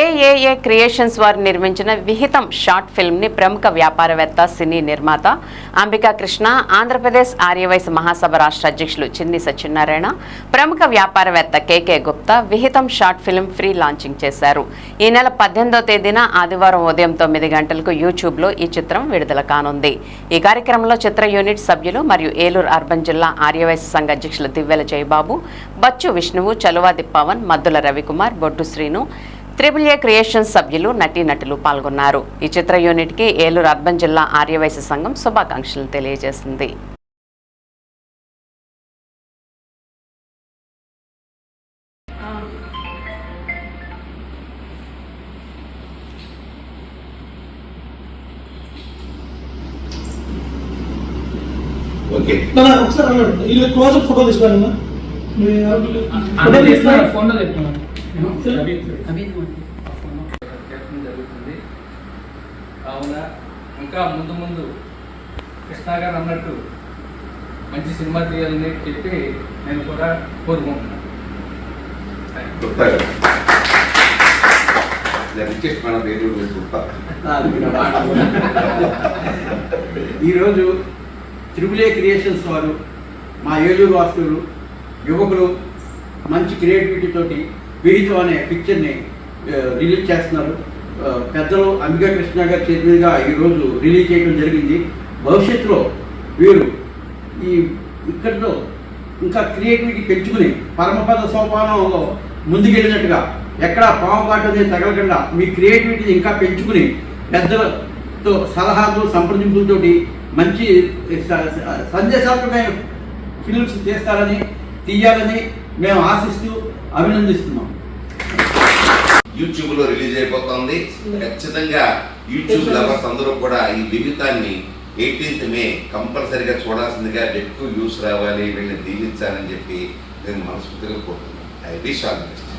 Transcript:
ఏఏఏ creations వారు నిర్మించిన విహితం short ఫిల్మ్ని ప్రముఖ వ్యాపారవేత్త సినీ నిర్మాత అంబికా కృష్ణ ఆంధ్రప్రదేశ్ ఆర్యవైశ్య మహాసభ రాష్ట్ర అధ్యక్షులు చిన్ని సత్యనారాయణ ప్రముఖ వ్యాపారవేత్త KK Gupta Vihitham short film free launching చేశారు. ఈ నెల పద్దెనిమిదో తేదీన ఆదివారం ఉదయం తొమ్మిది గంటలకు యూట్యూబ్లో ఈ చిత్రం విడుదల కానుంది. ఈ కార్యక్రమంలో చిత్ర యూనిట్ సభ్యులు మరియు ఏలూరు అర్బన్ జిల్లా ఆర్యవైశ్య సంఘ అధ్యక్షులు Divvela Jayababu Bachchu Vishnu Chaluvadi Pavan Maddula Ravikumar Boddu Srinu triple A creations సభ్యులు నటీనటులు పాల్గొన్నారు. ఈ చిత్ర యూనిట్కి ఏలూరు అర్బన్ జిల్లా ఆర్యవైశ్య సంఘం శుభాకాంక్షలు తెలియజేసింది. ఓకే. ఒకసారి అన్నాడు. వీళ్ళు క్లోజ్ ఫోటో ఫోన్లో చెప్పడం జరుగుతుంది. కావున ఇంకా ముందు ముందు కృష్ణ గారు అన్నట్టు మంచి సినిమా తీయాలని చెప్పి నేను కూడా కోరుకుంటున్నాను. మన ఈరోజు త్రిబులే క్రియేషన్స్ వారు మా ఏలూరు వాస్తువులు యువకులు మంచి క్రియేటివిటీ తోటి అనే పిక్చర్ని రిలీజ్ చేస్తున్నారు. పెద్దలు అంబికా కృష్ణ గారి చేతిగా ఈరోజు రిలీజ్ చేయడం జరిగింది. భవిష్యత్తులో వీరు ఈ ఇక్కడితో ఇంకా క్రియేటివిటీ పెంచుకుని పరమపద సోపానంలో ముందుకెళ్ళినట్టుగా ఎక్కడ పాము అనేది తగలకుండా మీ క్రియేటివిటీని ఇంకా పెంచుకుని పెద్దలతో సలహాలు సంప్రదింపులతోటి మంచి సందేశాత్మకమైన ఫిల్మ్స్ చేస్తారని తీయాలని మేము ఆశిస్తూ అభినందిస్తున్నాం. యూట్యూబ్లో రిలీజ్ అయిపోతుంది. ఖచ్చితంగా యూట్యూబ్ లవర్స్ అందరూ కూడా ఈ విహితాన్ని ఎయిటీన్త్ మే కంపల్సరిగా చూడాల్సిందిగా ఎక్కువ వ్యూస్ రావాలి వీళ్ళని దీవించాలని చెప్పి నేను మనస్ఫూర్తిగా కోరుతున్నాను ఐ విష్ ఆల్ బెస్ట్.